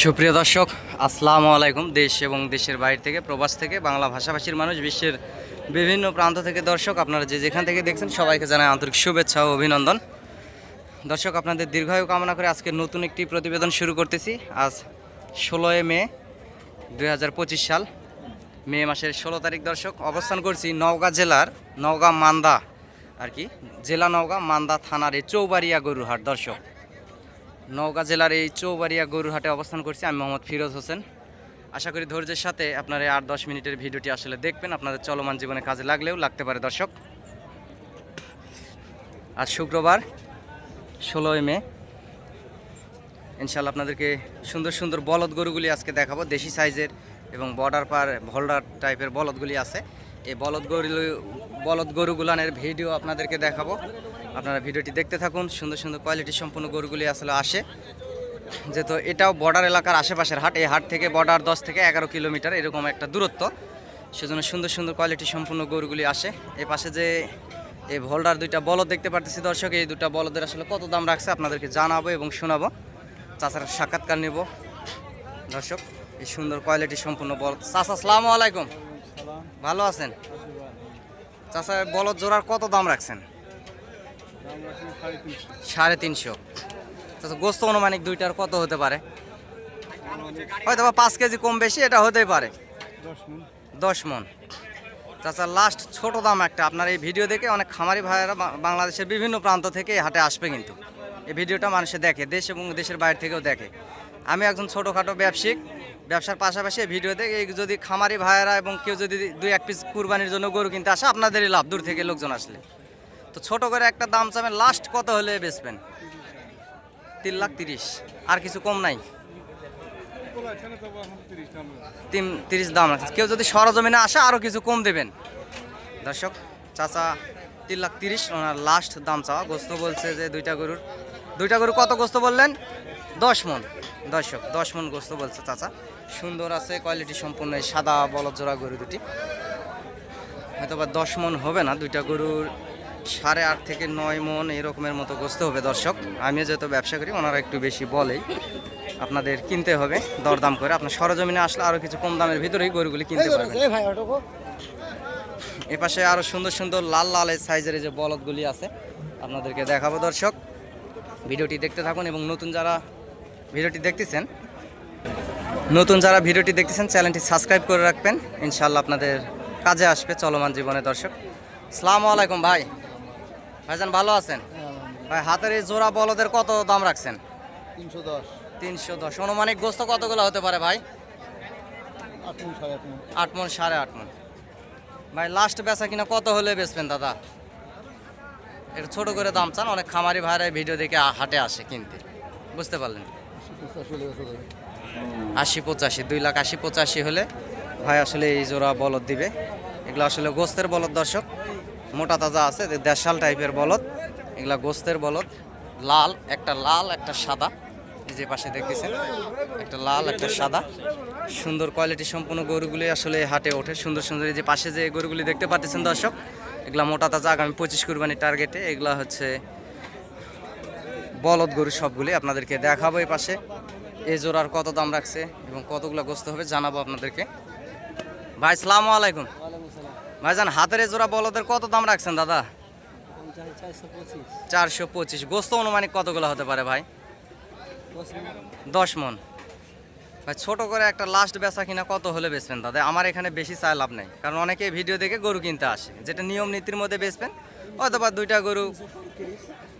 সুপ্রিয় দর্শক, আসসালামু আলাইকুম। দেশ এবং দেশের বাইরে থেকে, প্রবাস থেকে, বাংলা ভাষাভাষীর মানুষ, বিশ্বের বিভিন্ন প্রান্ত থেকে দর্শক, আপনারা যে যেখান থেকে দেখছেন, সবাইকে জানাই আন্তরিক শুভেচ্ছা ও অভিনন্দন। দর্শক, আপনাদের দীর্ঘায়ু কামনা করে আজকে নতুন একটি প্রতিবেদন শুরু করতেছি। আজ ষোলোই মে দু হাজার পঁচিশ সাল, মে মাসের ষোলো তারিখ। দর্শক, অবস্থান করছি নওগাঁ জেলার নওগাঁ মান্দা, আর কি? জেলা নওগাঁ মান্দা থানার এই চৌবাড়িয়া গরুহাট দর্শক নওগাঁ জেলার এই চৌবাড়িয়া গরুরহাটে অবস্থান করছি। আমি মোহাম্মদ ফিরোজ হোসেন। আশা করি ধৈর্যের সাথে আপনার এই আট দশ মিনিটের ভিডিওটি আসলে দেখবেন। আপনাদের চলমান জীবনে কাজে লাগলেও লাগতে পারে দর্শক। আজ শুক্রবার, ষোলোই মে। ইনশাল্লাহ আপনাদেরকে সুন্দর সুন্দর বলদ গরুগুলি আজকে দেখাবো। দেশি সাইজের এবং বর্ডার পার, ভোল্ডার টাইপের বলদগুলি আছে। এই বলদ গরু, বলদ গরুগুলানের ভিডিও আপনাদেরকে দেখাবো। আপনারা ভিডিওটি দেখতে থাকুন, সুন্দর সুন্দর কোয়ালিটি সম্পূর্ণ গরুগুলি আসলে আসে। যেহেতু এটাও বর্ডার এলাকার আশেপাশের হাট, এই হাট থেকে বর্ডার দশ থেকে এগারো কিলোমিটার এরকম একটা দূরত্ব। সেজন্য সুন্দর সুন্দর কোয়ালিটি সম্পূর্ণ গরুগুলি আসে। এই পাশে যে এই ভোল্ডার দুইটা বলদ দেখতে পারতেছি দর্শক, এই দুটা বলদের আসলে কত দাম রাখছে আপনাদেরকে জানাব এবং শোনাবো। চাচার সাক্ষাৎকার নেব। দর্শক, এই সুন্দর কোয়ালিটি সম্পূর্ণ বলদ। চাচা, আসসালামু আলাইকুম। ভালো আছেন? চাচা, বলদ জোড়ার কত দাম রাখছেন? সাড়ে তিনশো। আচ্ছা গোস্ত অনুমানিক দুইটার কত হতে পারে? হয়তো বা পাঁচ কেজি কম বেশি, এটা হতেই পারে। দশ মন। চাচা লাস্ট ছোট দাম একটা। আপনার এই ভিডিও দেখে অনেক খামারি ভাইয়েরা বাংলাদেশের বিভিন্ন প্রান্ত থেকে হাটে আসবে কিন্তু। এই ভিডিওটা মানুষে দেখে, দেশ এবং দেশের বাইরে থেকেও দেখে। আমি একজন ছোটোখাটো ব্যবসায়িক। ব্যবসার পাশাপাশি এই ভিডিও দেখে এই যদি খামারি ভাইয়েরা এবং কেউ যদি দুই এক পিস কুরবানির জন্য গরু কিনতে আসে, আপনাদেরই লাভ, দূর থেকে লোকজন আসলে। তো ছোট করে একটা দাম চাবেন লাস্ট কত হলে বেচবেন? তিন লাখ তিরিশ, আর কিছু কম নাই? তিন, তিরিশ দাম আছে কেউ যদি সরজমিনে আসে আরও কিছু কম দেবেন। দর্শক, চাচা, তিন লাখ তিরিশ, ওনার লাস্ট দাম চাওয়া। গোস্ত বলছে যে দুইটা গরুর, দুইটা গরু কত গোস্ত বললেন? দশ মন। দর্শক দশ মন গোস্ত বলছে চাচা। সুন্দর আছে কোয়ালিটি সম্পূর্ণ সাদা বলদ জোড়া গরু দুটি। হয়তো বা দশ মন হবে না দুইটা গরুর সাড়ে আট থেকে নয় মন এরকমের মতো গোস্ত হবে দর্শক। আমিও যেহেতু ব্যবসা করি ওনারা একটু বেশি বলেই আপনাদের কিনতে হবে দরদাম করে। আপনার সরজমিনে আসলে আরও কিছু কম দামের ভিতরেই গরুগুলি কিনতে পারবেন। এ পাশে আরও সুন্দর সুন্দর লাল লাল সাইজের যে বলদগুলি আছে আপনাদেরকে দেখাবো দর্শক। ভিডিওটি দেখতে থাকুন এবং নতুন যারা ভিডিওটি দেখতেছেন। নতুন যারা ভিডিওটি দেখতেছেন চ্যানেলটি সাবস্ক্রাইব করে রাখবেন। ইনশাল্লাহ আপনাদের কাজে আসবে চলমান জীবনে দর্শক। সালামু আলাইকুম ভাই। ভাইজান ভালো আছেন? ভাই হাতের এই জোড়া বলদের কত দাম রাখছেন? তিনশো দশ। তিনশো দশ। অনুমানিক গোস্ত কতগুলো হতে পারে ভাই? আট মন সাড়ে আট মন। ভাই লাস্ট বেচা কিনা কত হলে বেচবেন দাদা? একটু ছোট করে দাম চান অনেক খামারি ভাইরা ভিডিও দেখে হাটে আসে কিনতে। বুঝতে পারলেন? আশি পঁচাশি, দুই লাখ আশি পঁচাশি হলে ভাই আসলে এই জোড়া বলদ দিবে। এগুলো আসলে গোস্তের বলদ দর্শক। মোটা তাজা আছে দেশাল টাইপের বলদ। এগুলা গোস্তের বলদ। লাল, একটা লাল, একটা সাদা। এই যে পাশে দেখতেছেন, একটা লাল, একটা সাদা। সুন্দর কোয়ালিটি সম্পূর্ণ গরুগুলি আসলে হাটে ওঠে। সুন্দর সুন্দর এই যে পাশে যে গরুগুলি দেখতে পাচ্ছেন দর্শক, এগুলা মোটা তাজা আগামী পঁচিশ কুরবানির টার্গেটে এগুলা হচ্ছে বলদ গরু সবগুলি আপনাদেরকে দেখাবো এই পাশে। এই জোড়ার কত দাম রাখছে এবং কতগুলো গোস্ত হবে জানাব আপনাদেরকে। ভাই সালাম আলাইকুম। ভাইজান, হাতের জোড়া বলদের কত দাম রাখছেন দাদা? চারশো পঁচিশ। গোস্ত অনুমানিক কতগুলো হতে পারে ভাই? দশ মন। ভাই, ছোট করে একটা লাস্ট বেচা কিনা কত হলে বেচবেন দাদা? আমার এখানে বেশি চায় লাভ নেই। কারণ অনেকে ভিডিও দেখে গরু কিনতে আসে। যেটা নিয়ম নীতির মধ্যে বেচবেন অথবা দুইটা গরু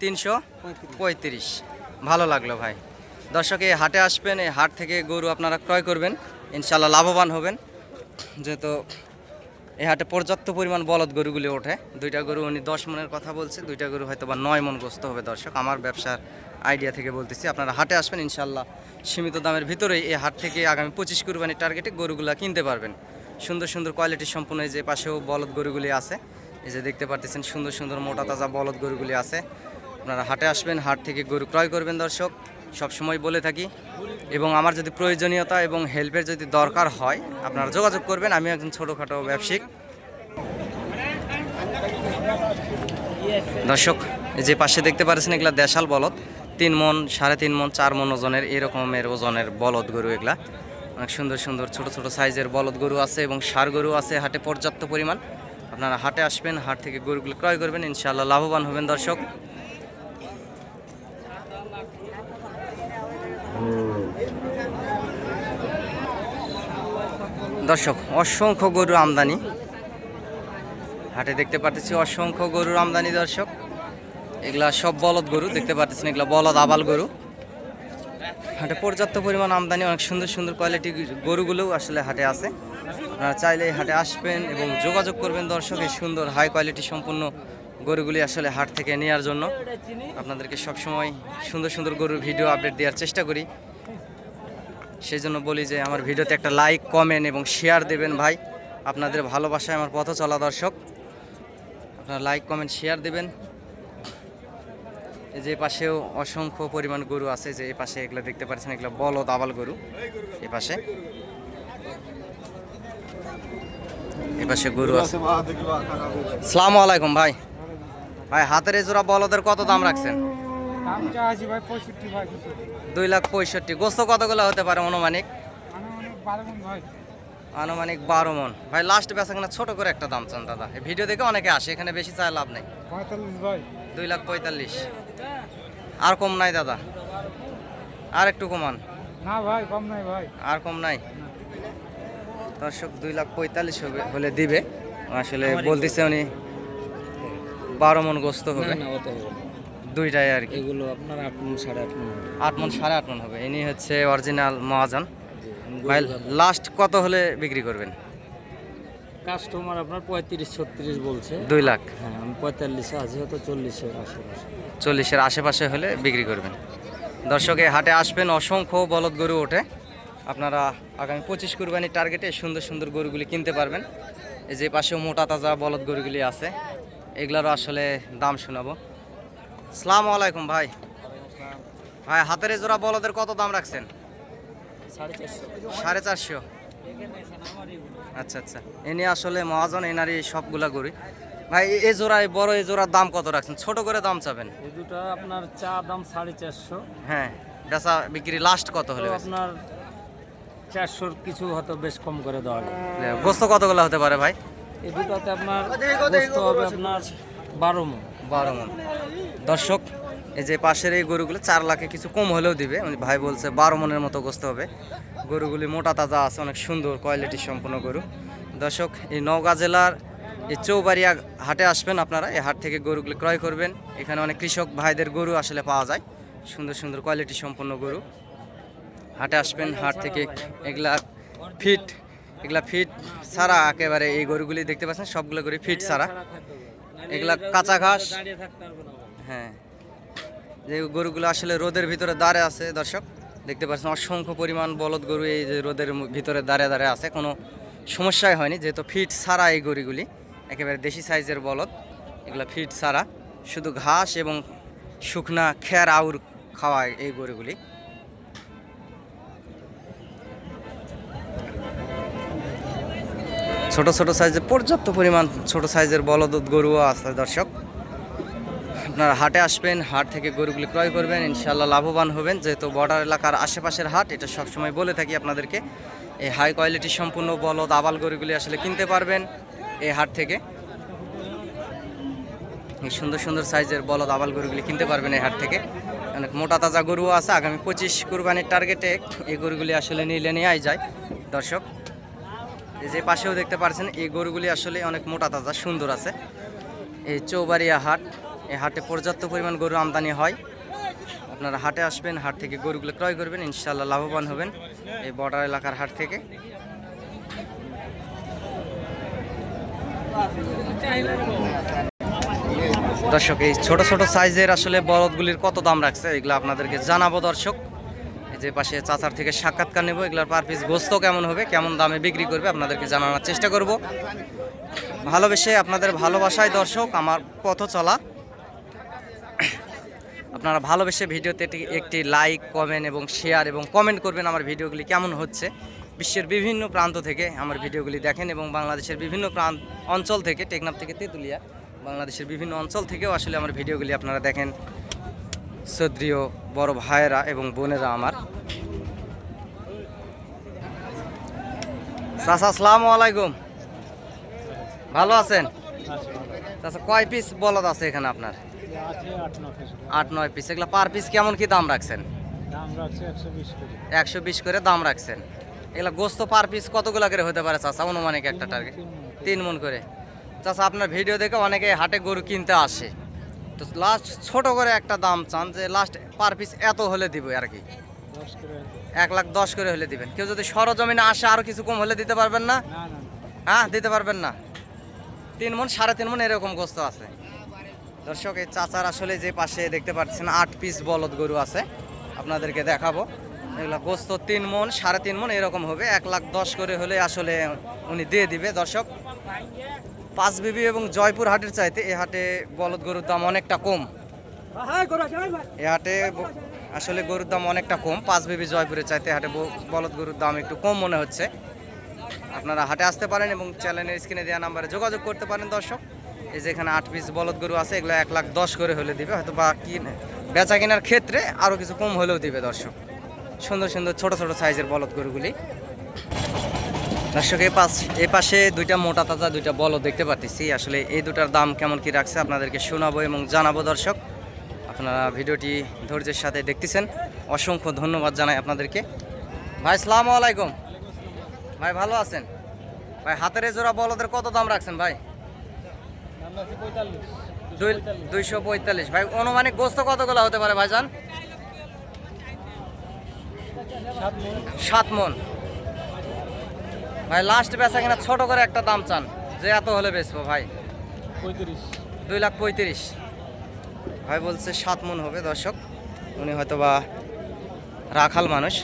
তিনশো পঁয়ত্রিশ। ভালো লাগল ভাই। দর্শক হাটে আসবেন, এই হাট থেকে গরু আপনারা ক্রয় করবেন। ইনশাল্লাহ লাভবান হবেন। যেহেতু এই হাটে পর্যাপ্ত পরিমাণ বলদ গরুগুলি ওঠে। দুইটা গরু উনি দশ মনের কথা বলছে, দুইটা গরু হয়তো বা নয় মন গ্রস্ত হবে দর্শক। আমার ব্যবসার আইডিয়া থেকে বলতেছি, আপনারা হাটে আসবেন ইনশাল্লাহ সীমিত দামের ভিতরেই এই হাট থেকে আগামী পঁচিশ কুরবানির টার্গেটে গরুগুলা কিনতে পারবেন। সুন্দর সুন্দর কোয়ালিটি সম্পূর্ণ যে পাশেও বলদ গরুগুলি আছে। এই যে দেখতে পারতেছেন, সুন্দর সুন্দর মোটা তাজা বলদ গরুগুলি আছে। আপনারা হাটে আসবেন, হাট থেকে গরু ক্রয় করবেন দর্শক সব সময় বলে থাকি। এবং আমার যদি প্রয়োজনীয়তা এবং হেল্পের যদি দরকার হয়, আপনারা যোগাযোগ করবেন আমি একজন ছোটোখাটো ব্যবসায়িক দর্শক যে পাশে দেখতে পাচ্ছেন এগুলা দেশাল বলদ। তিন মন, সাড়ে তিন মন, চার মন ওজনের, এরকমের ওজনের বলদ গরু এগুলা। অনেক সুন্দর সুন্দর ছোট ছোট সাইজের বলদ গরু আছে এবং সার গরু আছে হাটে পর্যাপ্ত পরিমাণ। আপনারা হাটে আসবেন, হাট থেকে গরুগুলো ক্রয় করবেন, ইনশাআল্লাহ লাভবান হবেন দর্শক। দর্শক, অসংখ্য গরু আমদানি। হাটে দেখতে পাচ্ছি অসংখ্য গরুর আমদানি দর্শক। এগুলা সব বলদ গরু, দেখতে পাচ্ছেন এগুলা বলদ আবাল গরু। হাটে পর্যাপ্ত পরিমাণ আমদানি, অনেক সুন্দর সুন্দর কোয়ালিটি গরুগুলোও আসলে হাটে আছে। আপনারা চাইলে হাটে আসবেন এবং যোগাযোগ করবেন দর্শক, এই সুন্দর হাই কোয়ালিটি সম্পূর্ণ গরুগুলি আসলে হাট থেকে নেওয়ার জন্য। আপনাদেরকে সবসময় সুন্দর সুন্দর গরুর ভিডিও আপডেট দেওয়ার চেষ্টা করি। সেই জন্য বলি যে আমার ভিডিওতে একটা লাইক কমেন্ট এবং শেয়ার দেবেন ভাই। আপনাদের ভালোবাসায় আমার পথ চলা দর্শক। আপনারা লাইক কমেন্ট শেয়ার দেবেন। যে পাশেও অসংখ্য পরিমাণ গরু আছে, যে এই পাশে এগুলো দেখতে পাচ্ছেন, এগুলো বলদ, আবাল গরু। এই পাশে। এই পাশে গরু আছে। সালাম আলাইকুম ভাই। ভাই হাতের এই জোড়া বলদের কত দাম রাখছেন? দুই লাখ পঁয়ষট্টি। গোস্ত কতগুলো হতে পারে অনুমানিক মানে আনুমানিক বারো মন। ভাই লাস্ট বেচা কিনা ছোট করে একটা দাম চান দাদা। এই ভিডিও দেখে অনেকে আসে এখানে বেশি চায় লাভ নেই। দুই লাখ পঁয়তাল্লিশ। আর কম নাই দাদা। আর একটু কমান। না ভাই কম নাই ভাই। আর কম নাই? দর্শক দুই লাখ পঁয়তাল্লিশ হবে হলে দিবে। আসলে বলতেছে উনি বারো মন গোস্ত হবে। দুইটাই আর কি। এগুলো আপনার আট মন সাড়ে আট মন আট মন সাড়ে আট মন হবে। ইনি হচ্ছে অরিজিনাল মহাজন। ভাই লাস্ট কত হলে বিক্রি করবেন? কাস্টমার আপনার পঁয়ত্রিশ ছত্রিশ বলছে। দুই লাখ। হ্যাঁ আমি পঁয়তাল্লিশে আছি হয়তো চল্লিশের আশেপাশে। চল্লিশের আশেপাশে হলে বিক্রি করবেন। দর্শকে হাটে আসবেন অসংখ্য বলদ গরু ওঠে। আপনারা আগামী পঁচিশ কুরবানির টার্গেটে সুন্দর সুন্দর গরুগুলি কিনতে পারবেন। এই যে পাশেও মোটা তাজা বলদ গরুগুলি আছে এগুলারও আসলে দাম শোনাবো। সালাম আলাইকুম ভাই। ভাই হাতের জোড়া বলদের কত দাম রাখছেন? সাড়ে চারশো। আচ্ছা আচ্ছা। এনে আসলে মহাজন এনারই সবগুলা গরু ভাই এ- এই জোড়া বড় এই জোড়ার দাম কত রাখছেন? ছোট করে দাম চাবেন? এই দুটো আপনার চা দাম সাড়ে চারশো। হ্যাঁ বেচা বিক্রি লাস্ট কত হলে আপনার চারশোর কিছু হয়তো বেশ কম করে দেওয়া যাবে গোস্ত কতগুলো হতে পারে ভাই? এই দুটোতে আপনার গোস্ত হবে আপনার বারো মন। বারো মন। দর্শক এই যে পাশের এই গরুগুলো চার লাখে কিছু কম হলেও দিবে। ভাই বলছে বারো মনের মতো গোস্ত হবে। গরুগুলি মোটা তাজা আছে অনেক সুন্দর কোয়ালিটি সম্পন্ন গরু। দর্শক এই নওগাঁ জেলার এই চৌবাড়িয়া হাটে আসবেন আপনারা। এই হাট থেকে গরুগুলি ক্রয় করবেন। এখানে অনেক কৃষক ভাইদের গরু আসলে পাওয়া যায়। সুন্দর সুন্দর কোয়ালিটি সম্পন্ন গরু। হাটে আসবেন, হাট থেকে এগুলা ফিট এগুলা ফিট ছাড়া একেবারে এই গরুগুলি দেখতে পাচ্ছেন, সবগুলো গরু ফিট ছাড়া। এগুলা কাঁচা ঘাস। হ্যাঁ। যে গরুগুলো আসলে রোদের ভিতরে দাঁড়ে আছে, দর্শক, দেখতে পাচ্ছেন, অসংখ্য পরিমাণ বলদ গরু এই যে রোদের ভিতরে দাঁড়িয়ে দাঁড়িয়ে আছে, কোনো সমস্যাই হয়নি, যেহেতু ফিট ছাড়া এই গরুগুলি, একেবারে দেশি সাইজের বলদ, এগুলো ফিট ছাড়া। শুধু ঘাস এবং শুকনা খের আউর খাওয়ায় এই গরুগুলি। ছোট ছোট সাইজের পর্যাপ্ত পরিমাণ ছোট সাইজের বলদ গরুও আছে, দর্শক। আপনারা হাটে আসবেন, হাট থেকে গরুগুলি ক্রয় করবেন ইনশাল্লাহ লাভবান হবেন। যেহেতু বর্ডার এলাকার আশেপাশের হাট, এটা সবসময় বলে থাকি আপনাদেরকে, এই হাই কোয়ালিটি সম্পূর্ণ বলদ, আবাল গরুগুলি আসলে কিনতে পারবেন এই হাট থেকে। এই সুন্দর সুন্দর সাইজের বলদ, আবাল গরুগুলি কিনতে পারবেন এই হাট থেকে। অনেক মোটা তাজা গরুও আছে, আগামী পঁচিশ কুরবানির টার্গেটে এই গরুগুলি আসলে নিলে নেওয়াই যায়, দর্শক। যে পাশেও দেখতে পাচ্ছেন এই গরুগুলি আসলে অনেক মোটা তাজা, সুন্দর আছে। এই চৌবাড়িয়া হাট, এই হাটে পর্যাপ্ত পরিমাণ গরু আমদানি হয়। আপনারা হাটে আসবেন, হাট থেকে গরুগুলো ক্রয় করবেন ইনশাল্লাহ লাভবান হবেন এই বর্ডার এলাকার হাট থেকে। দর্শক, এই ছোট ছোট সাইজের আসলে বলদগুলির কত দাম রাখছে, এগুলো আপনাদেরকে জানাব দর্শক। যে পাশে চাচার থেকে সাক্ষাৎকার নেব, এগুলোর পার পিস গোস্ত কেমন হবে, কেমন দামে বিক্রি করবে আপনাদেরকে জানানোর চেষ্টা করব। ভালোবেসে আপনাদের ভালোবাসায় দর্শক, আমার পথ চলা। আপনারা ভালোবেসে ভিডিওতে একটি- লাইক কমেন্ট এবং শেয়ার এবং কমেন্ট করবেন আমার ভিডিওগুলি কেমন হচ্ছে। বিশ্বের বিভিন্ন প্রান্ত থেকে আমার ভিডিওগুলি দেখেন এবং বাংলাদেশের বিভিন্ন প্রান্ত অঞ্চল থেকে, টেকনাফ থেকে তেঁতুলিয়া, বাংলাদেশের বিভিন্ন অঞ্চল থেকেও আসলে আমার ভিডিওগুলি আপনারা দেখেন। সদ্রিয় বড় ভাইয়েরা এবং বোনেরা আমার। চাচা আসসালামু আলাইকুম। ভালো আছেন? চাচা কয় পিস বলদ আছে এখানে আপনার? আট নয় পিস এগুলো পার পিস কেমন কি দাম রাখছেন? একশো বিশ করে। একশো বিশ করে দাম রাখছেন। এগুলো গোস্ত পার পিস কতগুলো করে হতে পারে চাচা? অনুমানিক একটা টার্গেট তিন মন করে। চাচা আপনার ভিডিও দেখে অনেকে হাটে গরু কিনতে আসে। তো লাস্ট ছোট করে একটা দাম চান যে লাস্ট পার পিস এত হলে দিব আর কি। এক লাখ দশ করে হলে দিবেন। কেউ যদি সরজমিনে আসে আরও কিছু কম হলে দিতে পারবেন না? হ্যাঁ দিতে পারবেন না। তিন মন সাড়ে তিন মন এরকম গোস্ত আছে। দর্শক এই চাচার আসলে যে পাশে দেখতে পাচ্ছেন আট পিস বলদ গরু আছে। আপনাদেরকে দেখাবো। এগুলো গোস্ত তিন মন সাড়ে তিন মন এরকম হবে। এক লাখ দশ করে হলে আসলে উনি দিয়ে দিবে। দর্শক পাঁচ বিবি এবং জয়পুর হাটের চাইতে এ হাটে বলদ গরুর দাম অনেকটা কম। এ হাটে আসলে গরুর দাম অনেকটা কম। পাঁচ বিবি জয়পুরের চাইতে হাটে বলদ গরুর দাম একটু কম মনে হচ্ছে। আপনারা হাটে আসতে পারেন এবং চ্যানেলের স্ক্রিনে দেওয়া নাম্বারে যোগাযোগ করতে পারেন দর্শক। এই যে এখানে আট পিস বলদ গরু আছে এগুলো এক লাখ দশ করে হলে দিবে। হয়তো বা কি বেচা কেনার ক্ষেত্রে আরও কিছু কম হলেও দিবে দর্শক। সুন্দর সুন্দর ছোট ছোট সাইজের বলদ গরুগুলি। দর্শক এই পাশ এই পাশে দুইটা মোটা তাজা, দুইটা বলদ দেখতে পাচ্ছি আসলে এই দুটার দাম কেমন কি রাখছে আপনাদেরকে শোনাবো এবং জানাব দর্শক। আপনারা ভিডিওটি ধৈর্যের সাথে দেখতেছেন। অসংখ্য ধন্যবাদ জানাই আপনাদেরকে। ভাই সালামু আলাইকুম। ভাই, ভালো আছেন? ভাই, হাতের জোড়া বলদের কত দাম রাখছেন ভাই? দুইশো পঁয়তাল্লিশ। ভাই, অনুমানিক গোস্ত কতগুলো হতে পারে ভাইজান? সাত মন। ভাই লাস্ট বেচা কিনা ছোট করে একটা দাম চান। যে এত হলে বেচবো ভাই? পঁয়ত্রিশ। দুই লাখ পঁয়ত্রিশ। ভাই বলছে সাত মন হবে দর্শক। উনি হয়তো বা রাখাল মানুষ।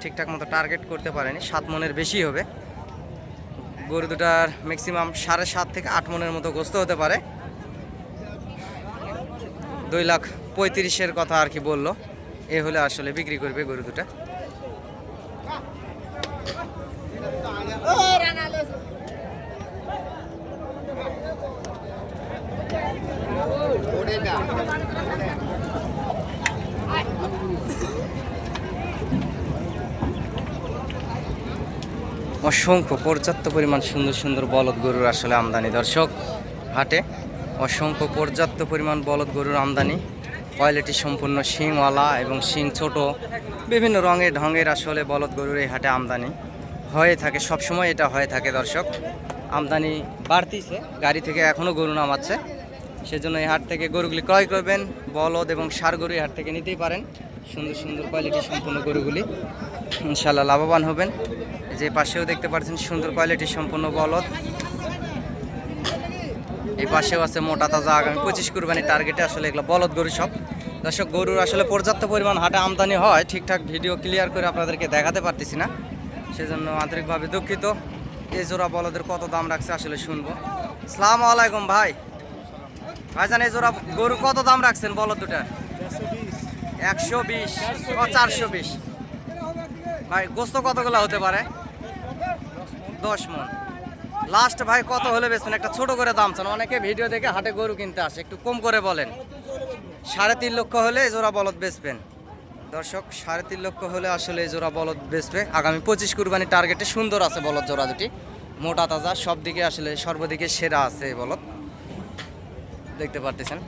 ঠিকঠাক মতো টার্গেট করতে পারেনি। সাত মনের বেশি হবে। গরু দুটার ম্যাক্সিমাম সাড়ে সাত থেকে আট মনের মতো গোস্ত হতে পারে। দুই লাখ পঁয়ত্রিশের কথা আর কি বলল। এ হলে আসলে বিক্রি করবে গরু দুটা। অসংখ্য পর্যাপ্ত পরিমাণ সুন্দর সুন্দর বলদ গরুর আসলে আমদানি, দর্শক, হাটে অসংখ্য পর্যাপ্ত পরিমাণ বলদ গরুর আমদানি। কোয়ালিটি সম্পূর্ণ শিংওয়ালা এবং শিং ছোট। বিভিন্ন রঙের ঢঙের আসলে বলদ গরুর এই হাটে আমদানি হয়ে থাকে, সবসময় এটা হয়ে থাকে, দর্শক। আমদানি বাড়তিছে, গাড়ি থেকে এখনও গরু নামাচ্ছে। সেজন্য এই হাট থেকে গরুগুলি ক্রয় করবেন। বলদ এবং সার গরু হাট থেকে নিতেই পারেন। সুন্দর সুন্দর কোয়ালিটি সম্পূর্ণ গরুগুলি ইনশাল্লাহ লাভবান হবেন। যে পাশেও দেখতে পাচ্ছেন সুন্দর কোয়ালিটি সম্পূর্ণ বলদ। এই পাশেও আছে মোটা তাজা আগামী পঁচিশ কুরবানি টার্গেটে আসলে এগুলো বলদ গরু সব দর্শক, গরুর আসলে পর্যাপ্ত পরিমাণ হাটে আমদানি হয়। ঠিকঠাক ভিডিও ক্লিয়ার করে আপনাদেরকে দেখাতে পারতেছি না। সেজন্য আন্তরিকভাবে দুঃখিত। এই জোড়া বলদের কত দাম রাখছে আসলে শুনব। সালাম আলাইকুম ভাই। ভাইজান, এই জোড়া গরু কত দাম রাখছেন? বলদ দুটা। একশো বিশ। চারশো বিশ। ভাই, গোস্ত কতগুলো হতে পারে? দশ মন। লাস্ট ভাই, কত হলে বেচবেন? একটা ছোট করে দাম চান। অনেকে ভিডিও দেখে হাটে গরু কিনতে আসে। একটু কম করে বলেন। সাড়ে তিন লক্ষ হলে এই জোড়া বলদ বেচবেন। দর্শক, সাড়ে তিন লক্ষ হলে আসলে এই জোড়া বলদ বেচবে। আগামী পঁচিশ কুরবানি টার্গেটে সুন্দর আছে বলদ জোড়া দুটি। মোটা তাজা সব দিকে আসলে সর্বদিকে সেরা আছে এই বলদ। দেখতে পারতেছেন।